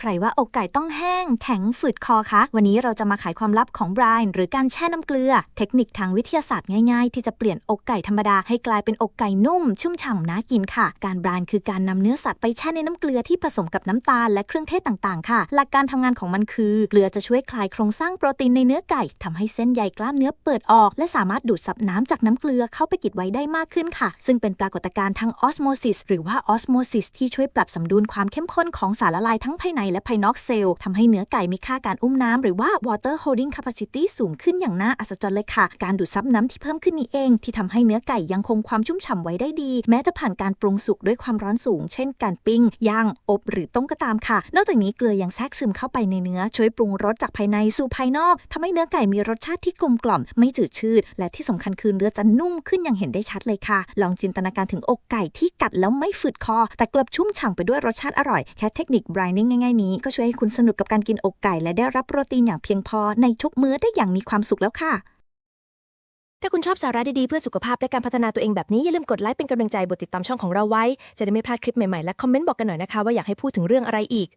ใครว่าอกไก่ต้องแห้ง แข็งฝืดคอคะ วันนี้เราจะมาไขความลับของบรายหรือการแช่น้ำเกลือ เทคนิคทางวิทยาศาสตร์ง่ายๆ ที่จะเปลี่ยนอกไก่ธรรมดาให้กลายเป็นอกไก่นุ่ม ชุ่มฉ่ำน่ากินค่ะ การบรายคือการนำเนื้อสัตว์ไปแช่ในน้ำเกลือที่ผสมกับน้ำตาลและเครื่องเทศต่างๆ ค่ะ หลักการทำงานของมันคือ เกลือจะช่วยคลายโครงสร้างโปรตีนในเนื้อไก่ทำให้เส้นใยกล้ามเนื้อเปิดออก และสามารถดูดซับน้ำจากน้ำเกลือเข้าไปกิดไว้ได้มากขึ้นค่ะ ซึ่งเป็นปรากฏการณ์ทางออสโมซิสหรือว่าออสโมซิสที่ช่วยปรับสมดุลความเข้มข้นของสารละลายทั้งภายในและภายนอกเซลล์ทำให้เนื้อไก่มีค่าการอุ้มน้ำหรือว่า water holding capacity สูงขึ้นอย่างน่าอัศจรรย์เลยค่ะ การดูดซับน้ำที่เพิ่มขึ้นนี้เอง ที่ทำให้เนื้อไก่ยังคงความชุ่มฉ่ำไว้ได้ดี แม้จะผ่านการปรุงสุกด้วยความร้อนสูง เช่น การปิ้งย่างอบหรือต้มก็ตามค่ะ นอกจากนี้เกลือยังแทรกซึมเข้าไปในเนื้อช่วยปรุงรสจากภายในสู่ภายนอกทำให้เนื้อไก่มีรสชาติที่กลมกล่อม ไม่จืดชืด และที่สำคัญคือเนื้อจะนุ่มขึ้นอย่างเห็นได้ชัดเลยค่ะ ลองจินตนาการถึงอกไก่ที่กัดแล้วไม่ฝืดคอ แต่กลับชุ่มฉ่ำไปด้วยรสชาติอร่อยแค่เทคนิค brining ง่ายนี้ก็ช่วยให้คุณสนุกกับการกินอกไก่ และได้รับโปรตีนอย่างเพียงพอในทุกมื้อได้อย่างมีความสุขแล้วค่ะ ถ้าคุณชอบสาระดีๆเพื่อสุขภาพและการพัฒนาตัวเองแบบนี้อย่าลืมกดไลค์เป็นกำลังใจบทติดตามช่องของเราไว้ จะได้ไม่พลาดคลิปใหม่ๆและคอมเมนต์บอกกันหน่อยนะคะว่าอยากให้พูดถึงเรื่องอะไรอีก